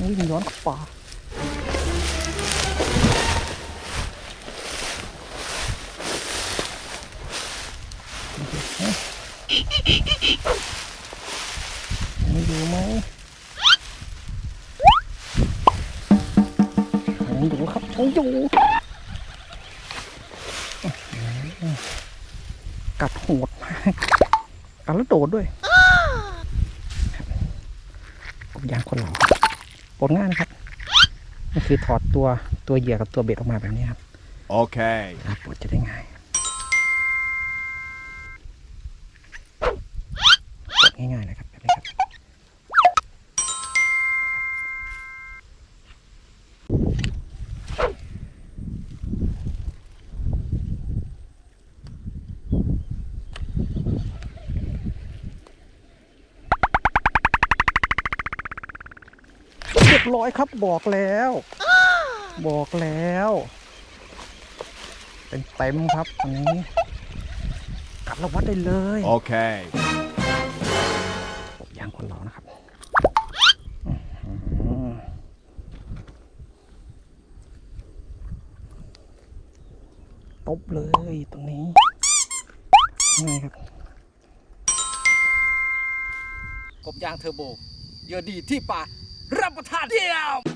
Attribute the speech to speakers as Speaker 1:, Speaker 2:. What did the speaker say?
Speaker 1: วิ่งย้อนเข้าป่าไม่ดูไหมยังอยู่ครับยังอยู่กัดโหดมากกัดแล้วโดดด้วยกบยางคนเหลา ปลดง่ายนะครับนี่คือถอดตัวตัวเหยื่อกับตัวเบ็ดออกมาแบบนี้ครับ
Speaker 2: Okay.
Speaker 1: ครับปลดจะได้ง่ายปลดง่ายๆนะครับแบบนี้ครับ บร้อยครับบอกแล้ว บอกแล้ว เป็นเต็มครับอันนี้กัดแล้ววัดได้เลย
Speaker 2: Okay.
Speaker 1: กบยางคนเรานะครับอื้อหือตบเลยตรงนี้ไงครับ
Speaker 3: กบยางเทอร์โบเยอะดีที่ป่า รับประทานเดียว